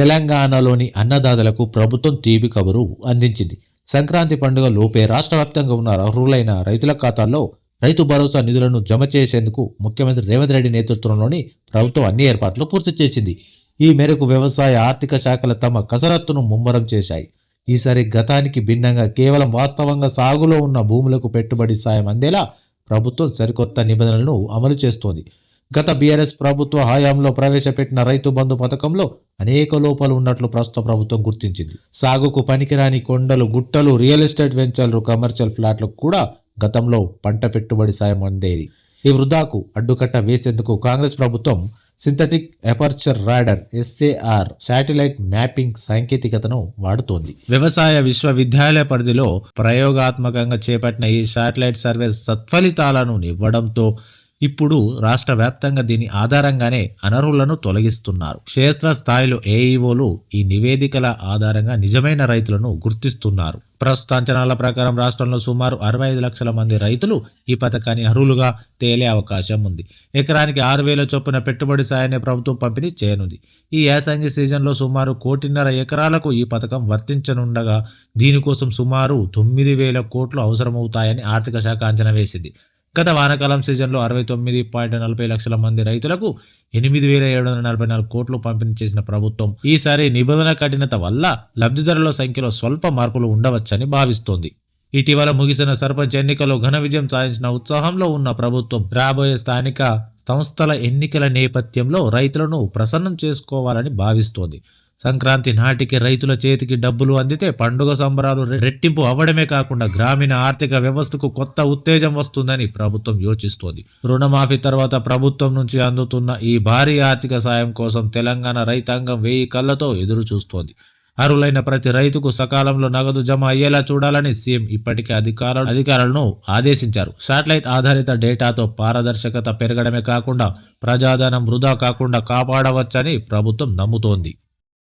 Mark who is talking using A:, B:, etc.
A: తెలంగాణలోని అన్నదాతలకు ప్రభుత్వం తీపి కబురు అందించింది. సంక్రాంతి పండుగ లోపే రాష్ట్ర వ్యాప్తంగా ఉన్న అర్హులైన రైతుల ఖాతాల్లో రైతు భరోసా నిధులను జమ చేసేందుకు ముఖ్యమంత్రి రేవంత్ రెడ్డి నేతృత్వంలోని ప్రభుత్వం అన్ని ఏర్పాట్లు పూర్తి చేసింది. ఈ మేరకు వ్యవసాయ ఆర్థిక శాఖలు తమ కసరత్తును ముమ్మరం చేశాయి. ఈసారి గతానికి భిన్నంగా కేవలం వాస్తవంగా సాగులో ఉన్న భూములకు పెట్టుబడి సాయం అందేలా ప్రభుత్వం సరికొత్త నిబంధనలను అమలు చేస్తోంది. గత బీఆర్ఎస్ ప్రభుత్వ హయాంలో ప్రవేశపెట్టిన రైతు బంధు పథకంలో అనేక లోపాలు ఉన్నట్లు ప్రస్తుత ప్రభుత్వం గుర్తించింది. సాగుకు పనికిరాని కొండలు గుట్టలు రియల్ ఎస్టేట్ వెంచర్లు కమర్షియల్ ఫ్లాట్లకు కూడా గతంలో పంట పెట్టుబడి సాయం అందేది. ఈ వృధాకు అడ్డుకట్ట వేసేందుకు కాంగ్రెస్ ప్రభుత్వం synthetic aperture radar SAR satellite mapping సాంకేతికతను వాడుతోంది. వ్యవసాయ విశ్వవిద్యాలయ పరిధిలో ప్రయోగాత్మకంగా చేపట్టిన ఈ శాటిలైట్ సర్వే సత్ఫలితాలను ఇవ్వడంతో ఇప్పుడు రాష్ట్ర వ్యాప్తంగా దీని ఆధారంగానే అనర్హులను తొలగిస్తున్నారు. క్షేత్ర స్థాయిలో ఏఈఓలు ఈ నివేదికల ఆధారంగా నిజమైన రైతులను గుర్తిస్తున్నారు. ప్రస్తుత అంచనాల ప్రకారం రాష్ట్రంలో సుమారు అరవై ఐదు లక్షల మంది రైతులు ఈ పథకాన్ని అర్హులుగా తేలే అవకాశం ఉంది. ఎకరానికి ఆరు వేల చొప్పున పెట్టుబడి సాయాన్ని ప్రభుత్వం పంపిణీ చేయనుంది. ఈ యాసంగి సీజన్లో సుమారు కోటిన్నర ఎకరాలకు ఈ పథకం వర్తించనుండగా దీనికోసం సుమారు తొమ్మిది వేల కోట్లు అవసరమవుతాయని ఆర్థిక శాఖ అంచనా వేసింది. గత వానాకాలం సీజన్లో అరవై తొమ్మిది పాయింట్ నలభై లక్షల మంది రైతులకు ఎనిమిది వేల ఏడు వందల నలభై నాలుగు కోట్లు పంపిణీ చేసిన ప్రభుత్వం. ఈసారి నిబంధన కఠినత వల్ల లబ్ధిదారుల సంఖ్యలో స్వల్ప మార్పులు ఉండవచ్చని భావిస్తోంది. ఇటీవల ముగిసిన సర్పంచ్ ఎన్నికలో ఘన విజయం సాధించిన ఉత్సాహంలో ఉన్న ప్రభుత్వం రాబోయే స్థానిక సంస్థల ఎన్నికల నేపథ్యంలో రైతులను ప్రసన్నం చేసుకోవాలని భావిస్తోంది. సంక్రాంతి నాటికి రైతుల చేతికి డబ్బులు అందితే పండుగ సంబరాలు రెట్టింపు అవ్వడమే కాకుండా గ్రామీణ ఆర్థిక వ్యవస్థకు కొత్త ఉత్తేజం వస్తుందని ప్రభుత్వం యోచిస్తోంది. రుణమాఫీ తర్వాత ప్రభుత్వం నుంచి అందుతున్న ఈ భారీ ఆర్థిక సాయం కోసం తెలంగాణ రైతాంగం వేయి కళ్ళతో ఎదురు చూస్తోంది. అర్హులైన ప్రతి రైతుకు సకాలంలో నగదు జమ అయ్యేలా చూడాలని సీఎం ఇప్పటికే అధికారులు అధికారులను ఆదేశించారు. శాటిలైట్ ఆధారిత డేటాతో పారదర్శకత పెరగడమే కాకుండా ప్రజాధనం వృధా కాకుండా కాపాడవచ్చని ప్రభుత్వం నమ్ముతోంది.